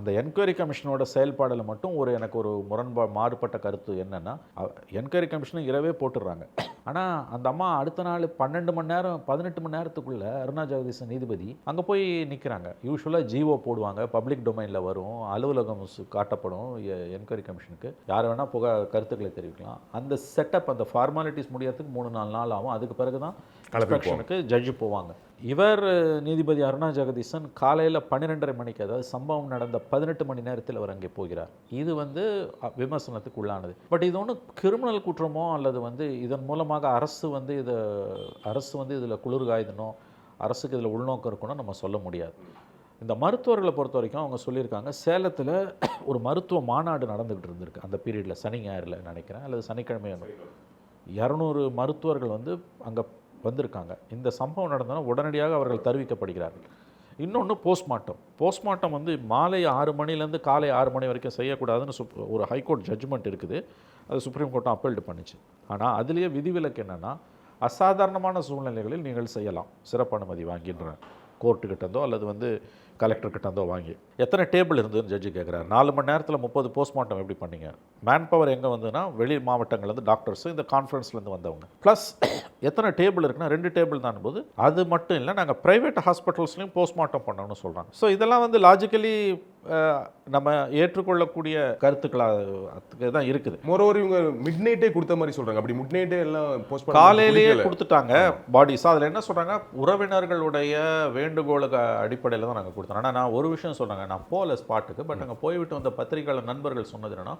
அந்த என்கொயரி கமிஷனோட செயல்பாடில் மட்டும் ஒரு எனக்கு ஒரு முரண்பா மாறுபட்ட கருத்து என்னன்னா என்கொயரி கமிஷனும் இரவே போட்டுடுறாங்க. ஆனால் அந்த அம்மா அடுத்த நாள் பன்னெண்டு மணி நேரம் பதினெட்டு மணி நேரத்துக்குள்ள அருணா ஜெகதீசன் நீதிபதி அங்கே போய் நிற்கிறாங்க யூஸ்வலாக ஜிஓ போடுவாங்க பப்ளிக் டொமைனில் வரும் அலுவலகம் காட்டப்படும் என்கொயரி கமிஷனுக்கு. யார் வேணால் புக கருத்துக்களை தெரிவிக்கலாம். அந்த செட்டப் அந்த ஃபார்மாலிட்டிஸ் முடியறதுக்கு மூணு நாலு நாள் ஆகும். அதுக்கு பிறகு தான் இன்ஸ்பெக்ஷனுக்கு ஜட்ஜு போவாங்க. இவர் நீதிபதி அருணா ஜெகதீசன் காலையில் பன்னிரெண்டரை மணிக்கு அதாவது சம்பவம் நடந்த பதினெட்டு மணி நேரத்தில் அவர் அங்கே போகிறார். இது வந்து விமர்சனத்துக்கு உள்ளானது பட் இது ஒன்றும் கிரிமினல் குற்றமோ அல்லது வந்து இதன் மூலமாக அரசு வந்து இதை அரசு வந்து இதில் குளிர்காயுதனோ அரசுக்கு இதில் உள்நோக்கம் இருக்கணும் நம்ம சொல்ல முடியாது. இந்த மருத்துவர்களை பொறுத்த வரைக்கும் அவங்க சொல்லியிருக்காங்க சேலத்தில் ஒரு மருத்துவ மாநாடு நடந்துக்கிட்டு இருந்திருக்கு. அந்த பீரியடில் சனி ஞாயிறில் நினைக்கிறேன். அல்லது சனிக்கிழமை இரநூறு மருத்துவர்கள் வந்து அங்கே வந்திருக்காங்க. இந்த சம்பவம் நடந்தனா உடனடியாக அவர்கள் தெரிவிக்கப்படுகிறார்கள். இன்னொன்று போஸ்ட்மார்ட்டம் போஸ்ட்மார்ட்டம் வந்து மாலை ஆறு மணிலேருந்து காலை ஆறு மணி வரைக்கும் செய்யக்கூடாதுன்னு சுப் ஒரு ஹைகோர்ட் ஜட்ஜ்மெண்ட் இருக்குது. அது சுப்ரீம் கோர்ட்டும் அப்பீல்டு பண்ணுச்சு. ஆனால் அதுலேயே விதிவிலக்கு என்னென்னா அசாதாரணமான சூழ்நிலைகளில் நீங்கள் செய்யலாம். சிறப்பு அனுமதி வாங்கின்ற கோர்ட்டுக்கிட்டந்தோ அல்லது வந்து கலெக்டர்கிட்டந்தோ வாங்கி. எத்தனை டேபிள் இருந்ததுன்னு ஜட்ஜி கேட்குறாரு நாலு மணி நேரத்தில் முப்பது போஸ்ட்மார்ட்டம் எப்படி பண்ணீங்க? மேன் பவர் எங்கே வந்துன்னா வெளி மாவட்டங்கள்லேருந்து டாக்டர்ஸ் இந்த கான்ஃபரன்ஸ்லேருந்து வந்தவங்க. ப்ளஸ் எத்தனை டேபிள் இருக்குன்னா ரெண்டு டேபிள் தான் போது அது மட்டும் இல்லை நாங்கள் ப்ரைவேட் ஹாஸ்பிட்டல்ஸ்லையும் போஸ்ட்மார்ட்டம் பண்ணணும்னு சொல்கிறாங்க ஸோ இதெல்லாம் வந்து லாஜிக்கலி நம்ம ஏற்றுக்கொள்ளக்கூடிய கருத்துக்களாக தான் இருக்குது. மோரோவர் இவங்க மிட் நைட்டே கொடுத்த மாதிரி சொல்றாங்க. அப்படி மிட் நைட்டே எல்லாம் போஸ்ட் காலையிலேயே கொடுத்துட்டாங்க பாடிஸ் அதில் என்ன சொல்கிறாங்க உறவினர்களுடைய வேண்டுகோளுக்கு அடிப்படையில் தான் நாங்கள் கொடுத்தோம். ஆனால் நான் ஒரு விஷயம் சொல்கிறாங்க நான் போகல ஸ்பாட்டுக்கு பட் அங்கே போய்விட்டு வந்த பத்திரிகையாளர் நண்பர்கள் சொன்னது என்னன்னா